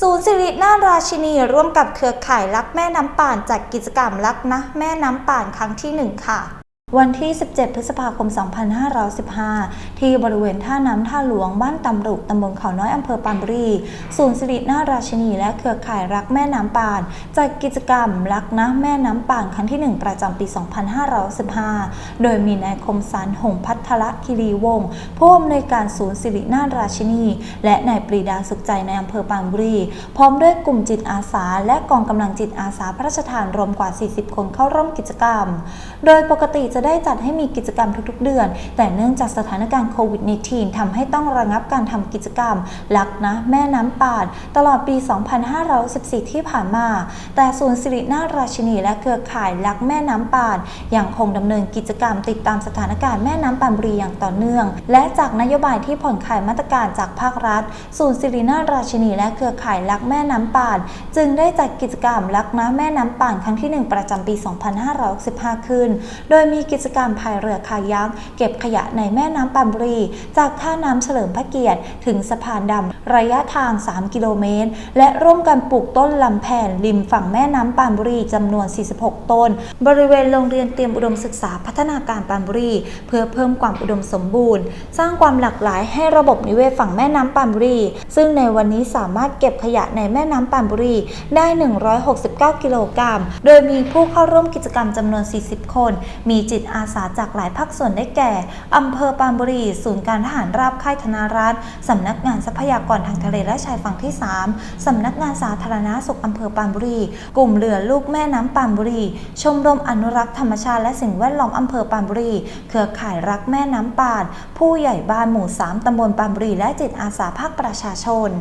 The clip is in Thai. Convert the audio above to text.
ศูนย์สิรินาราชินีร่วมกับเครือข่ายรักแม่น้ำป่านจัดกิจกรรมรักนะ แม่น้ำป่านครั้งที่หนึ่งค่ะ วันที่ 17 พฤษภาคม 2515 ที่บริเวณท่าน้ำท่าหลวง บ้านตำรุตำบลเขาน้อยอำเภอปานบุรี ศูนย์สิรินาราชินีและเครือข่ายรักแม่น้ำปาน จัดกิจกรรมรักนะแม่น้ำปานครั้งที่ 1 ประจำปี 2515 โดยมีนายคมสันหงพัทรคิรีวงศ์ผู้อำนวยการศูนย์สิรินาราชินี และนายปรีดาสุขใจในอำเภอปานบุรี พร้อมด้วยกลุ่มจิตอาสา และกองกำลังจิตอาสาพระราชทานรวมกว่า 40 คนเข้าร่วมกิจกรรม โดยปกติจะได้จัดให้มีกิจกรรมทุกๆ เดือน แต่เนื่องจากสถานการณ์โควิด -19 ทำให้ต้องระงับการทำกิจกรรมลักนะ แม่น้ำป่าน ตลอดปี 2514 ที่ผ่านมา แต่ศูนย์สิรินาถราชินี และเครือข่ายลักแม่น้ำป่านยังคงดำเนินกิจกรรมติดตามสถานการณ์แม่น้ำปานบุรีอย่างต่อเนื่อง และจากนโยบายที่ผ่อนคลายมาตรการจากภาครัฐ ศูนย์สิรินาถราชินี และเครือข่ายลักแม่น้ำป่าน จึงได้จัดกิจกรรมลักน้ำแม่น้ำป่านครั้งที่ 1 ประจำปี 2565ขึ้น โดยมีกิจกรรมพายเรือคายักเก็บขยะในแม่น้ำปานบุรี จากท่าน้ำเฉลิมพระเกียรติ ถึงสะพานดำระยะทาง 3 กิโลเมตร และร่วมกันปลูกต้นลำแผ่นริมฝั่งแม่น้ำปานบุรีจำนวน 46 ต้น บริเวณโรงเรียนเตรียมอุดมศึกษาพัฒนาการปานบุรี เพื่อเพิ่มความอุดมสมบูรณ์ สร้างความหลากหลายให้ระบบนิเวศฝั่งแม่น้ำปานบุรี ซึ่งในวันนี้สามารถเก็บขยะในแม่น้ำปานบุรี ได้ 169 กิโลกรัม โดยมีผู้เข้าร่วมกิจกรรมจำนวน 40 คน มีจิติตอาสาจากหลายภาคส่วนได้แก่ อำเภอปานบุรี ศูนย์การทหารราบค่ายธนารัตน์สำนักงานทรัพยากรทางทะเลและชายฝั่งที่ 3 สำนักงานสาธารณาสุขอำเภอปานบุรี กลุ่มเรือลูกแม่น้ำปานบุรี ชมรมอนุรักษ์ธรรมชาติและสิ่งแวดล้อมอำเภอปานบุรี เครือข่ายรักแม่น้ำปาน ผู้ใหญ่บ้านหมู่ 3ตำบลปานบุรีและจิตอาสาภาคประชาชน